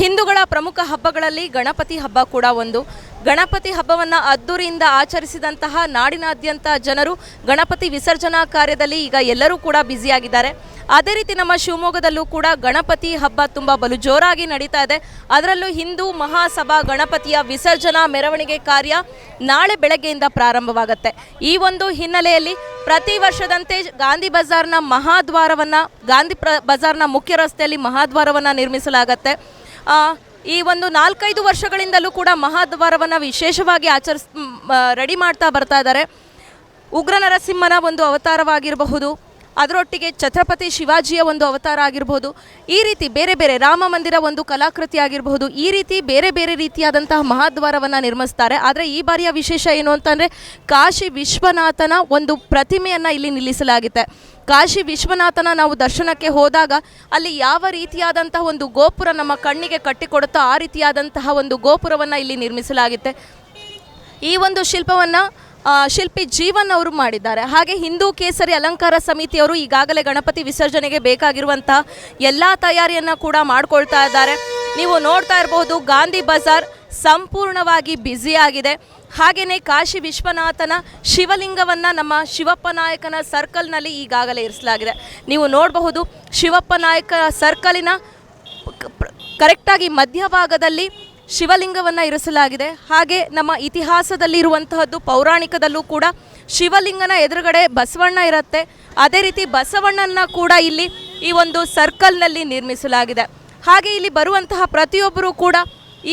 ಹಿಂದೂಗಳ ಪ್ರಮುಖ ಹಬ್ಬಗಳಲ್ಲಿ ಗಣಪತಿ ಹಬ್ಬ ಕೂಡ ಒಂದು. ಗಣಪತಿ ಹಬ್ಬವನ್ನು ಅದ್ದೂರಿಯಿಂದ ಆಚರಿಸಿದಂತಹ ನಾಡಿನಾದ್ಯಂತ ಜನರು ಗಣಪತಿ ವಿಸರ್ಜನಾ ಕಾರ್ಯದಲ್ಲಿ ಈಗ ಎಲ್ಲರೂ ಕೂಡ ಬ್ಯುಸಿಯಾಗಿದ್ದಾರೆ. ಅದೇ ರೀತಿ ನಮ್ಮ ಶಿವಮೊಗ್ಗದಲ್ಲೂ ಕೂಡ ಗಣಪತಿ ಹಬ್ಬ ತುಂಬ ಬಲು ಜೋರಾಗಿ ನಡೀತಾ ಇದೆ. ಅದರಲ್ಲೂ ಹಿಂದೂ ಮಹಾಸಭಾ ಗಣಪತಿಯ ವಿಸರ್ಜನಾ ಮೆರವಣಿಗೆ ಕಾರ್ಯ ನಾಳೆ ಬೆಳಗ್ಗೆಯಿಂದ ಪ್ರಾರಂಭವಾಗುತ್ತೆ. ಈ ಒಂದು ಹಿನ್ನೆಲೆಯಲ್ಲಿ ಪ್ರತಿ ವರ್ಷದಂತೆ ಗಾಂಧಿ ಬಜಾರ್ನ ಮಹಾದ್ವಾರವನ್ನು, ಗಾಂಧಿ ಪ್ರ, ಬಜಾರ್ನ ಮುಖ್ಯ ರಸ್ತೆಯಲ್ಲಿ ಮಹಾದ್ವಾರವನ್ನು ನಿರ್ಮಿಸಲಾಗತ್ತೆ. ಈ ಒಂದು ನಾಲ್ಕೈದು ವರ್ಷಗಳಿಂದಲೂ ಕೂಡ ಮಹಾದ್ವಾರವನ್ನು ವಿಶೇಷವಾಗಿ ಆಚರಿಸ್ ರೆಡಿ ಮಾಡ್ತಾ ಬರ್ತಾ ಇದ್ದಾರೆ. ಉಗ್ರ ನರಸಿಂಹನ ಒಂದು ಅವತಾರವಾಗಿರಬಹುದು. ಅದರೊಟ್ಟಿಗೆ ಛತ್ರಪತಿ ಶಿವಾಜಿಯ ಒಂದು ಅವತಾರ ಆಗಿರಬಹುದು ಈ ರೀತಿ ಬೇರೆ ಬೇರೆ ರಾಮ ಮಂದಿರ ಒಂದು ಕಲಾಕೃತಿ ಆಗಿರಬಹುದು ಈ ರೀತಿ ಬೇರೆ ಬೇರೆ ರೀತಿಯಾದಂತಹ ಮಹಾದ್ವಾರವನ್ನು ನಿರ್ಮಿಸ್ತಾರೆ. ಆದರೆ ಈ ಬಾರಿಯ ವಿಶೇಷ ಏನು ಅಂತಂದರೆ, ಕಾಶಿ ವಿಶ್ವನಾಥನ ಒಂದು ಪ್ರತಿಮೆಯನ್ನು ಇಲ್ಲಿ ನಿಲ್ಲಿಸಲಾಗಿದೆ ಕಾಶಿ ವಿಶ್ವನಾಥನ ನಾವು ದರ್ಶನಕ್ಕೆ ಹೋದಾಗ ಅಲ್ಲಿ ಯಾವ ರೀತಿಯಾದಂತಹ ಒಂದು ಗೋಪುರ ನಮ್ಮ ಕಣ್ಣಿಗೆ ಕಟ್ಟಿಕೊಡುತ್ತೋ ಆ ರೀತಿಯಾದಂತಹ ಒಂದು ಗೋಪುರವನ್ನು ಇಲ್ಲಿ ನಿರ್ಮಿಸಲಾಗುತ್ತೆ. ಈ ಒಂದು ಶಿಲ್ಪವನ್ನು ಶಿಲ್ಪಿ ಜೀವನ್ ಅವರು ಮಾಡಿದ್ದಾರೆ. ಹಾಗೆ ಹಿಂದೂ ಕೇಸರಿ ಅಲಂಕಾರ ಸಮಿತಿಯವರು ಈಗಾಗಲೇ ಗಣಪತಿ ವಿಸರ್ಜನೆಗೆ ಬೇಕಾಗಿರುವಂತಹ ಎಲ್ಲ ತಯಾರಿಯನ್ನು ಕೂಡ ಮಾಡಿಕೊಳ್ತಾ ಇದ್ದಾರೆ. ನೀವು ನೋಡ್ತಾ ಇರಬಹುದು ಗಾಂಧಿ ಬಜಾರ್ ಸಂಪೂರ್ಣವಾಗಿ ಬ್ಯುಸಿಯಾಗಿದೆ ಹಾಗೆಯೇ ಕಾಶಿ ವಿಶ್ವನಾಥನ ಶಿವಲಿಂಗವನ್ನು ನಮ್ಮ ಶಿವಪ್ಪ ನಾಯಕನ ಸರ್ಕಲ್ನಲ್ಲಿ ಈಗಾಗಲೇ ಇರಿಸಲಾಗಿದೆ. ನೀವು ನೋಡಬಹುದು, ಶಿವಪ್ಪ ನಾಯಕ ಸರ್ಕಲಿನ ಕರೆಕ್ಟಾಗಿ ಮಧ್ಯಭಾಗದಲ್ಲಿ ಶಿವಲಿಂಗವನ್ನು ಇರಿಸಲಾಗಿದೆ. ಹಾಗೆ ನಮ್ಮ ಇತಿಹಾಸದಲ್ಲಿ ಇರುವಂತಹದ್ದು ಪೌರಾಣಿಕದಲ್ಲೂ ಕೂಡ ಶಿವಲಿಂಗನ ಎದುರುಗಡೆ ಬಸವಣ್ಣ ಇರುತ್ತೆ. ಅದೇ ರೀತಿ ಬಸವಣ್ಣನ ಕೂಡ ಇಲ್ಲಿ ಈ ಒಂದು ಸರ್ಕಲ್ನಲ್ಲಿ ನಿರ್ಮಿಸಲಾಗಿದೆ. ಹಾಗೆ ಇಲ್ಲಿ ಬರುವಂತಹ ಪ್ರತಿಯೊಬ್ಬರೂ ಕೂಡ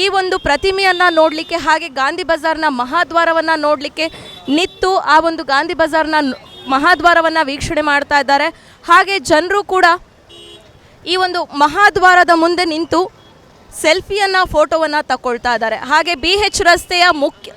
ಈ ಒಂದು ಪ್ರತಿಮೆಯನ್ನು ನೋಡಲಿಕ್ಕೆ ಹಾಗೆ ಗಾಂಧಿ ಬಜಾರ್ನ ಮಹಾದ್ವಾರವನ್ನು ನೋಡಲಿಕ್ಕೆ ನಿತ್ತು ಆ ಒಂದು ಗಾಂಧಿ ಬಜಾರ್ನ ಮಹಾದ್ವಾರವನ್ನು ವೀಕ್ಷಣೆ ಮಾಡ್ತಾ ಇದ್ದಾರೆ. ಹಾಗೆ ಜನರು ಕೂಡ ಈ ಒಂದು ಮಹಾದ್ವಾರದ ಮುಂದೆ ನಿಂತು ಸೆಲ್ಫಿಯನ್ನು, ಫೋಟೋವನ್ನು ತಗೊಳ್ತಾ ಇದ್ದಾರೆ. ಹಾಗೆ ಬಿ ಎಚ್ ರಸ್ತೆಯ ಮುಖ್ಯ,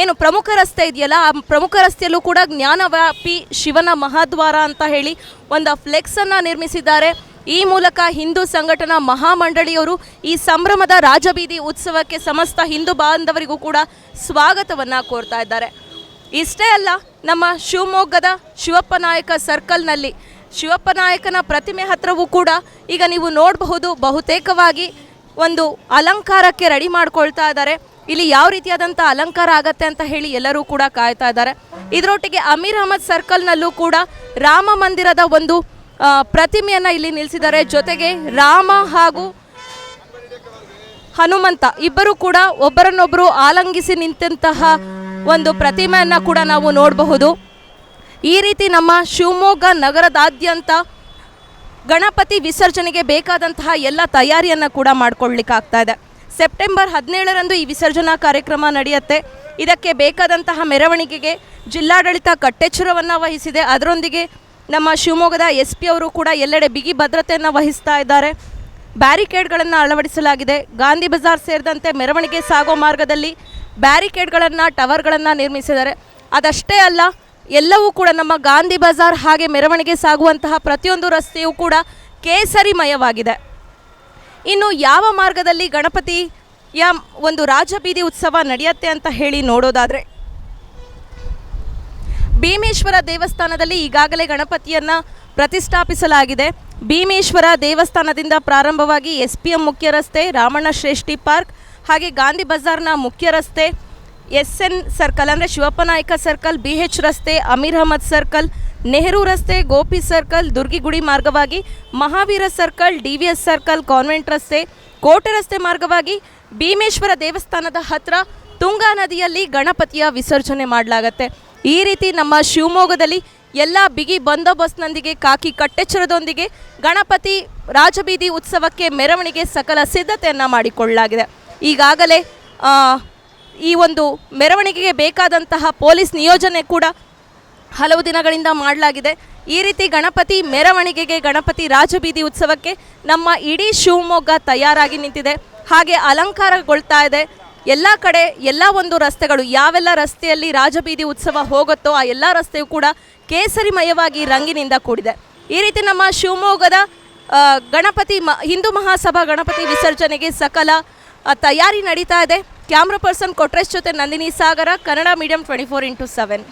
ಏನು ಪ್ರಮುಖ ರಸ್ತೆ ಇದೆಯಲ್ಲ, ಆ ಪ್ರಮುಖ ರಸ್ತೆಯಲ್ಲೂ ಕೂಡ ಜ್ಞಾನವ್ಯಾಪಿ ಶಿವನ ಮಹಾದ್ವಾರ ಅಂತ ಹೇಳಿ ಒಂದು ಫ್ಲೆಕ್ಸನ್ನು ನಿರ್ಮಿಸಿದ್ದಾರೆ. ಈ ಮೂಲಕ ಹಿಂದೂ ಸಂಘಟನಾ ಮಹಾಮಂಡಳಿಯವರು ಈ ಸಂಭ್ರಮದ ರಾಜಬೀದಿ ಉತ್ಸವಕ್ಕೆ ಸಮಸ್ತ ಹಿಂದೂ ಬಾಂಧವರಿಗೂ ಕೂಡ ಸ್ವಾಗತವನ್ನು ಕೋರ್ತಾ ಇದ್ದಾರೆ. ಇಷ್ಟೇ ಅಲ್ಲ, ನಮ್ಮ ಶಿವಮೊಗ್ಗದ ಶಿವಪ್ಪ ನಾಯಕ ಸರ್ಕಲ್ನಲ್ಲಿ ಶಿವಪ್ಪ ನಾಯಕನ ಪ್ರತಿಮೆ ಹತ್ರವೂ ಕೂಡ ಈಗ ನೀವು ನೋಡಬಹುದು. ಬಹುತೇಕವಾಗಿ ಒಂದು ಅಲಂಕಾರಕ್ಕೆ ರೆಡಿ ಮಾಡ್ಕೊಳ್ತಾ ಇದ್ದಾರೆ. ಇಲ್ಲಿ ಯಾವ ರೀತಿಯಾದಂಥ ಅಲಂಕಾರ ಆಗತ್ತೆ ಅಂತ ಹೇಳಿ ಎಲ್ಲರೂ ಕೂಡ ಕಾಯ್ತಾ ಇದ್ದಾರೆ. ಇದರೊಟ್ಟಿಗೆ ಅಮೀರ್ ಅಹಮದ್ ಸರ್ಕಲ್ನಲ್ಲೂ ಕೂಡ ರಾಮ ಮಂದಿರದ ಒಂದು ಪ್ರತಿಮೆಯನ್ನು ಇಲ್ಲಿ ನಿಲ್ಲಿಸಿದ್ದಾರೆ ಜೊತೆಗೆ ರಾಮ ಹಾಗೂ ಹನುಮಂತ ಇಬ್ಬರು ಕೂಡ ಒಬ್ಬರನ್ನೊಬ್ಬರು ಆಲಂಗಿಸಿ ನಿಂತಹ ಒಂದು ಪ್ರತಿಮೆಯನ್ನು ಕೂಡ ನಾವು ನೋಡಬಹುದು. ಈ ರೀತಿ ನಮ್ಮ ಶಿವಮೊಗ್ಗ ನಗರದಾದ್ಯಂತ ಗಣಪತಿ ವಿಸರ್ಜನೆಗೆ ಬೇಕಾದಂತಹ ಎಲ್ಲ ತಯಾರಿಯನ್ನು ಕೂಡ ಮಾಡ್ಕೊಳ್ಳಿಕ್ಕಾಗ್ತಾ ಇದೆ. ಸೆಪ್ಟೆಂಬರ್ ಹದಿನೇಳರಂದು ಈ ವಿಸರ್ಜನಾ ಕಾರ್ಯಕ್ರಮ ನಡೆಯುತ್ತೆ. ಇದಕ್ಕೆ ಬೇಕಾದಂತಹ ಮೆರವಣಿಗೆಗೆ ಜಿಲ್ಲಾಡಳಿತ ಕಟ್ಟೆಚ್ಚರವನ್ನು ವಹಿಸಿದೆ. ಅದರೊಂದಿಗೆ ನಮ್ಮ ಶಿವಮೊಗ್ಗದ ಎಸ್ ಪಿ ಅವರು ಕೂಡ ಎಲ್ಲೆಡೆ ಬಿಗಿ ಭದ್ರತೆಯನ್ನು ವಹಿಸ್ತಾ ಇದ್ದಾರೆ. ಬ್ಯಾರಿಕೇಡ್ಗಳನ್ನು ಅಳವಡಿಸಲಾಗಿದೆ. ಗಾಂಧಿ ಬಜಾರ್ ಸೇರಿದಂತೆ ಮೆರವಣಿಗೆ ಸಾಗೋ ಮಾರ್ಗದಲ್ಲಿ ಬ್ಯಾರಿಕೇಡ್ಗಳನ್ನು, ಟವರ್ಗಳನ್ನು ನಿರ್ಮಿಸಿದ್ದಾರೆ. ಅದಷ್ಟೇ ಅಲ್ಲ ಎಲ್ಲವೂ ಕೂಡ ನಮ್ಮ ಗಾಂಧಿ ಬಜಾರ್ ಹಾಗೆ ಮೆರವಣಿಗೆ ಸಾಗುವಂತಹ ಪ್ರತಿಯೊಂದು ರಸ್ತೆಯೂ ಕೂಡ ಕೇಸರಿಮಯವಾಗಿದೆ. ಇನ್ನು ಯಾವ ಮಾರ್ಗದಲ್ಲಿ ಗಣಪತಿಯ ಒಂದು ರಾಜಬೀದಿ ಉತ್ಸವ ನಡೆಯುತ್ತೆ ಅಂತ ಹೇಳಿ ನೋಡೋದಾದರೆ, ಭೀಮೇಶ್ವರ ದೇವಸ್ಥಾನದಲ್ಲಿ ಈಗಾಗಲೇ ಗಣಪತಿಯನ್ನು ಪ್ರತಿಷ್ಠಾಪಿಸಲಾಗಿದೆ. ಭೀಮೇಶ್ವರ ದೇವಸ್ಥಾನದಿಂದ ಪ್ರಾರಂಭವಾಗಿ ಎಸ್ ಪಿ ಎಂ ಮುಖ್ಯ ರಸ್ತೆ ರಾಮಣ್ಣ ಶ್ರೇಷ್ಠಿ ಪಾರ್ಕ್, ಹಾಗೆ ಗಾಂಧಿ ಬಜಾರ್ನ ಮುಖ್ಯ ರಸ್ತೆ ಎಸ್ ಎನ್ ಸರ್ಕಲ್ ಅಂದರೆ ಶಿವಪ್ಪ ನಾಯಕ ಸರ್ಕಲ್, ಬಿ ಎಚ್ ರಸ್ತೆ, ಅಮೀರ್ ಅಹಮದ್ ಸರ್ಕಲ್, ನೆಹರು ರಸ್ತೆ, ಗೋಪಿ ಸರ್ಕಲ್, ದುರ್ಗಿಗುಡಿ ಮಾರ್ಗವಾಗಿ, Mahaveera circle, D V S circle, convent ರಸ್ತೆ, ಕೋಟೆ ರಸ್ತೆ ಮಾರ್ಗವಾಗಿ ಭೀಮೇಶ್ವರ ದೇವಸ್ಥಾನದ ಹತ್ರ ತುಂಗಾ ನದಿಯಲ್ಲಿ ಗಣಪತಿಯ ವಿಸರ್ಜನೆ ಮಾಡಲಾಗತ್ತೆ. ಈ ರೀತಿ ನಮ್ಮ ಶಿವಮೊಗ್ಗದಲ್ಲಿ ಎಲ್ಲ ಬಿಗಿ ಬಂದೋಬಸ್ತ್ನೊಂದಿಗೆ, ಕಾಕಿ ಕಟ್ಟೆಚ್ಚರದೊಂದಿಗೆ ಗಣಪತಿ ರಾಜಬೀದಿ ಉತ್ಸವಕ್ಕೆ ಮೆರವಣಿಗೆ ಸಕಲ ಸಿದ್ಧತೆಯನ್ನು ಮಾಡಿಕೊಳ್ಳಲಾಗಿದೆ. ಈಗಾಗಲೇ ಈ ಒಂದು ಮೆರವಣಿಗೆಗೆ ಬೇಕಾದಂತಹ ಪೊಲೀಸ್ ನಿಯೋಜನೆ ಕೂಡ ಹಲವು ದಿನಗಳಿಂದ ಮಾಡಲಾಗಿದೆ. ಈ ರೀತಿ ಗಣಪತಿ ಮೆರವಣಿಗೆಗೆ ಗಣಪತಿ ರಾಜಬೀದಿ ಉತ್ಸವಕ್ಕೆ ನಮ್ಮ ಇಡೀ ಶಿವಮೊಗ್ಗ ತಯಾರಾಗಿ ನಿಂತಿದೆ. ಹಾಗೆ ಅಲಂಕಾರಗೊಳ್ತಾ ಇದೆ. ಎಲ್ಲ ಕಡೆ ಎಲ್ಲ ಒಂದು ರಸ್ತೆಗಳು, ಯಾವೆಲ್ಲ ರಸ್ತೆಯಲ್ಲಿ ರಾಜಬೀದಿ ಉತ್ಸವ ಹೋಗುತ್ತೋ ಆ ಎಲ್ಲ ರಸ್ತೆಯೂ ಕೂಡ ಕೇಸರಿಮಯವಾಗಿ ರಂಗಿನಿಂದ ಕೂಡಿದೆ. ಈ ರೀತಿ ನಮ್ಮ ಶಿವಮೊಗ್ಗದ ಗಣಪತಿ ಮ, ಹಿಂದೂ ಮಹಾಸಭಾ ಗಣಪತಿ ವಿಸರ್ಜನೆಗೆ ಸಕಲ ತಯಾರಿ ನಡೀತಾ ಇದೆ. ಕ್ಯಾಮ್ರಾ ಪರ್ಸನ್ ಕೊಟ್ರೇಶ್ ಜೊತೆ Nandini Sagara Kannada medium twenty four into seven